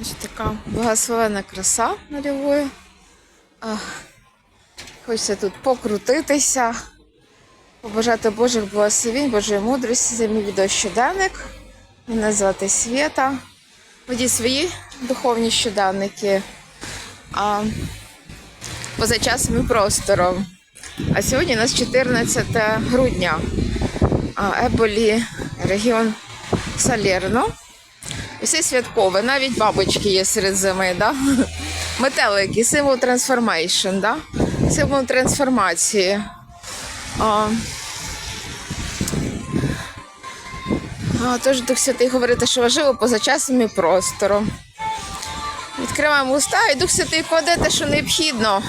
Ось така благословена краса нульової. А, Хочеться тут покрутитися, побажати Божих благословень, Божої мудрості за мій відеощоденник. Мене звати Свєта. Ведіть свої духовні щоденники. А, поза часом і простором. А сьогодні у нас 14 грудня. Еболі, регіон Салерно. Все святкове, навіть бабочки є серед зими, да? Метелики, символ трансформейшн, да? символ трансформації. А, а, тож Дух Святий говорить, що важливо поза часом і простором. Відкриваємо уста і Дух Святий кладе те, що необхідно.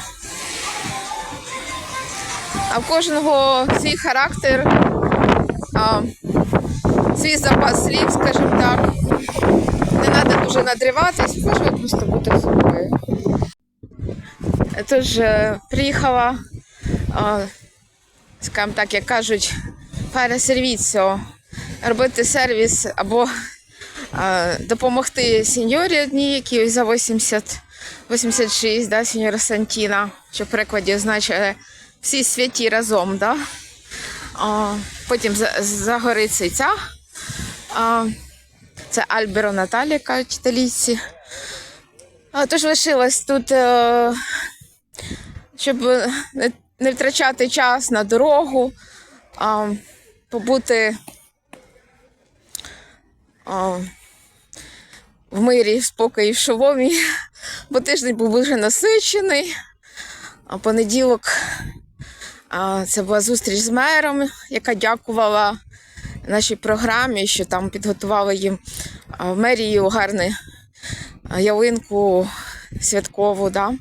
А в кожного свій характер, а, свій запас слів, скажімо так. Не треба дуже надриватись, важливо просто бути собою. Тож е, приїхала, скажімо так, як кажуть, фара сервіціо, робити сервіс або допомогти сеньорі одній, якій за 80, 86, да, сеньора Сантіна, що в перекладі означає всі святі разом. Да? Потім за- загориться ця. Це Альберо Наталі, кажуть італійці. Тож лишилась тут, е, щоб не, втрачати час на дорогу, побути в мирі, в спокої, в шоломі, бо тиждень був дуже насичений. А понеділок це була зустріч з мером, яка дякувала нашій програмі, що там підготували їм в мерію гарну ялинку святкову. Да?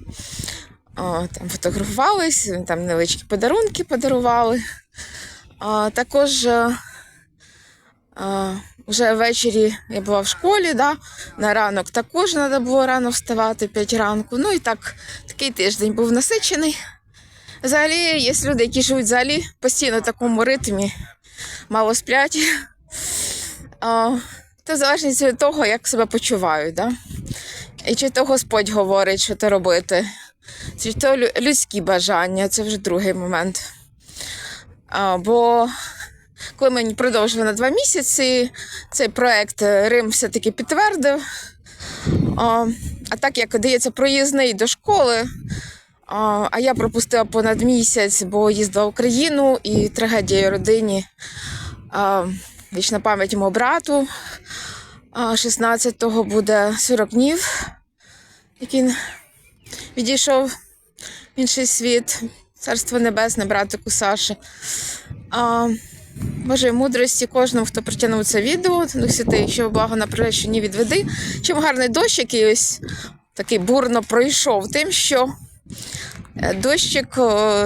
Там фотографувались, там невеличкі подарунки подарували. Також а, вже ввечері я була в школі, да? на ранок також треба було рано вставати, 5 ранку. Ну і так, такий тиждень був насичений. Взагалі, є люди, які живуть взагалі постійно в такому ритмі, мало сплять. То в від того, як себе почувають. Да? І чи то Господь говорить, що то робити, чи то людські бажання, це вже другий момент. А, бо коли мені продовжили на два місяці, цей проект е, Рим все-таки підтвердив. А, а так як дається проїзний до школи, а, я пропустила понад місяць, бо їздила в Україну і трагедія родині. Вічна пам'ять мого брату. 16-го буде 40 днів, який відійшов в інший світ. Царство Небесне, братику Саші. А, Божої мудрості кожному, хто притягнув це відео, Дух Святий, що благо на приреченні відведи. Чим гарний дощ, який ось такий бурно пройшов, тим, що дощик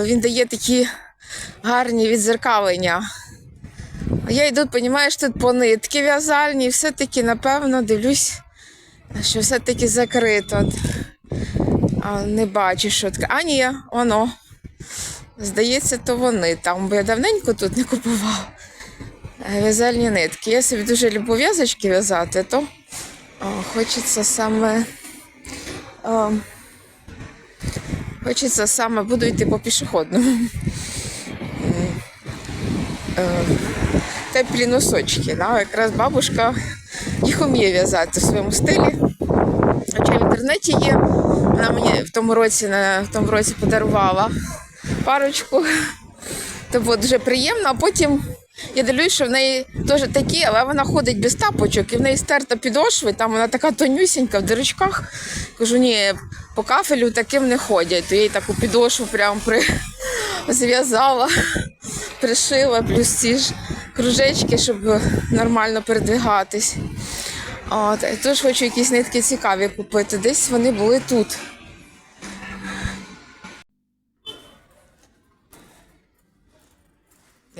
він дає такі гарні відзеркалення. Я йду, розумієш, тут по нитки в'язальні, і все-таки, напевно, дивлюсь, що все-таки закрито. А, не бачу, що таке. А ні, воно. Здається, то вони там, бо я давненько тут не купував е, в'язальні нитки. Я собі дуже люблю в'язочки в'язати, то о, хочеться саме. О, хочеться саме, буду йти по пішохідному. М, е, Теплі носочки. Да? Якраз бабушка їх вміє в'язати в своєму стилі. Хоча в інтернеті є. Вона мені в тому році, в тому році подарувала парочку. То було дуже приємно, а потім я дивлюсь, що в неї теж такі, але вона ходить без тапочок, і в неї стерта підошви, там вона така тонюсінька в дирочках. Кажу, ні, по кафелю таким не ходять. То я їй таку підошву прям при... зв'язала, пришила, плюс ці ж кружечки, щоб нормально передвигатись. От, тож хочу якісь нитки цікаві купити. Десь вони були тут.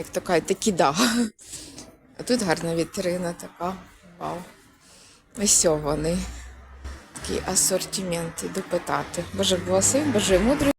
Як така, такі да. А тут гарна вітрина така. Вау. Ось вони. Такий асортимент. Іду питати. Боже благослови, Боже мудрості.